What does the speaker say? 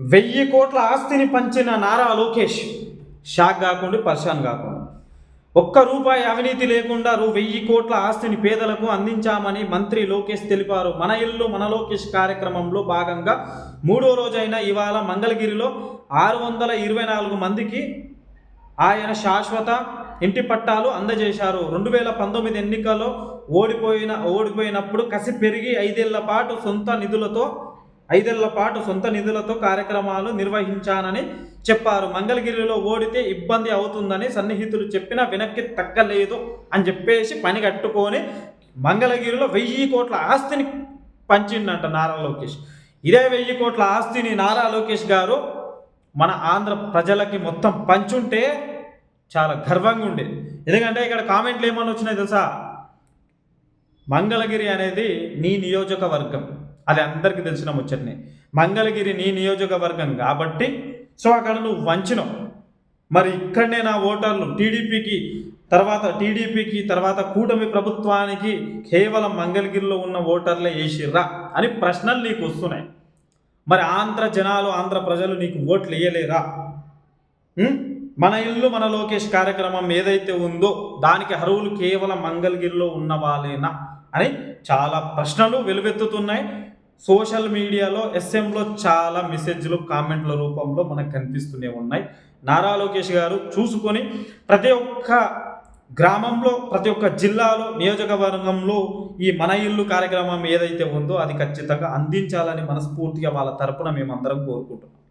వెయ్యి కోట్ల ఆస్తిని పంచిన నారా లోకేష్ షాక్ కాకుండా పర్షాన్ కాకుండా. ఒక్క రూపాయి అవినీతి లేకుండా రూ వెయ్యి కోట్ల ఆస్తిని పేదలకు అందించామని మంత్రి లోకేష్ తెలిపారు. మన ఇల్లు మన లోకేష్ కార్యక్రమంలో భాగంగా మూడో రోజైన ఇవాళ మంగళగిరిలో ఆరు వందల ఇరవై నాలుగు మందికి ఆయన శాశ్వత ఇంటి పట్టాలు అందజేశారు. రెండు వేల పంతొమ్మిది ఎన్నికల్లో ఓడిపోయిన ఓడిపోయినప్పుడు కసి పెరిగి ఐదేళ్ళ పాటు సొంత నిధులతో ఐదేళ్ళ పాటు సొంత నిధులతో కార్యక్రమాలు నిర్వహించానని చెప్పారు. మంగళగిరిలో ఓడితే ఇబ్బంది అవుతుందని సన్నిహితులు చెప్పినా వెనక్కి తగ్గలేదు అని చెప్పేసి పని కట్టుకొని మంగళగిరిలో వెయ్యి కోట్ల ఆస్తిని పంచిండంట నారా లోకేష్. ఇదే వెయ్యి కోట్ల ఆస్తిని నారా లోకేష్ గారు మన ఆంధ్ర ప్రజలకి మొత్తం పంచుంటే చాలా గర్వంగా ఉండేది ఎందుకంటే ఇక్కడ కామెంట్లు ఏమని వచ్చినాయి తెలుసా? మంగళగిరి అనేది నీ నియోజకవర్గం. అది అందరికీ తెలిసిన ముచ్చటనే. మంగళగిరి నీ నియోజకవర్గం కాబట్టి సో అక్కడ నువ్వు వంచినావు. మరి ఇక్కడనే నా ఓటర్లు టీడీపీకి తర్వాత టీడీపీకి తర్వాత కూటమి ప్రభుత్వానికి కేవలం మంగళగిరిలో ఉన్న ఓటర్లే వేసిర్రా అని ప్రశ్నలు నీకు వస్తున్నాయి. మరి ఆంధ్ర జనాలు ఆంధ్ర ప్రజలు నీకు ఓట్లు వేయలేరా? మన ఇల్లు మన లోకేష్ కార్యక్రమం ఏదైతే ఉందో దానికి అర్హులు కేవలం మంగళగిరిలో ఉన్న వాళ్ళేనా అని చాలా ప్రశ్నలు వెలువెత్తుతున్నాయి. సోషల్ మీడియాలో ఎస్ఎంలో చాలా మెసేజ్లు కామెంట్ల రూపంలో మనకు కనిపిస్తూనే ఉన్నాయి. నారా లోకేష్ గారు చూసుకొని ప్రతి ఒక్క గ్రామంలో ప్రతి ఒక్క జిల్లాలో నియోజకవర్గంలో ఈ మన ఇల్లు కార్యక్రమం ఏదైతే ఉందో అది ఖచ్చితంగా అందించాలని మనస్ఫూర్తిగా వాళ్ళ తరపున మేమందరం కోరుకుంటున్నాం.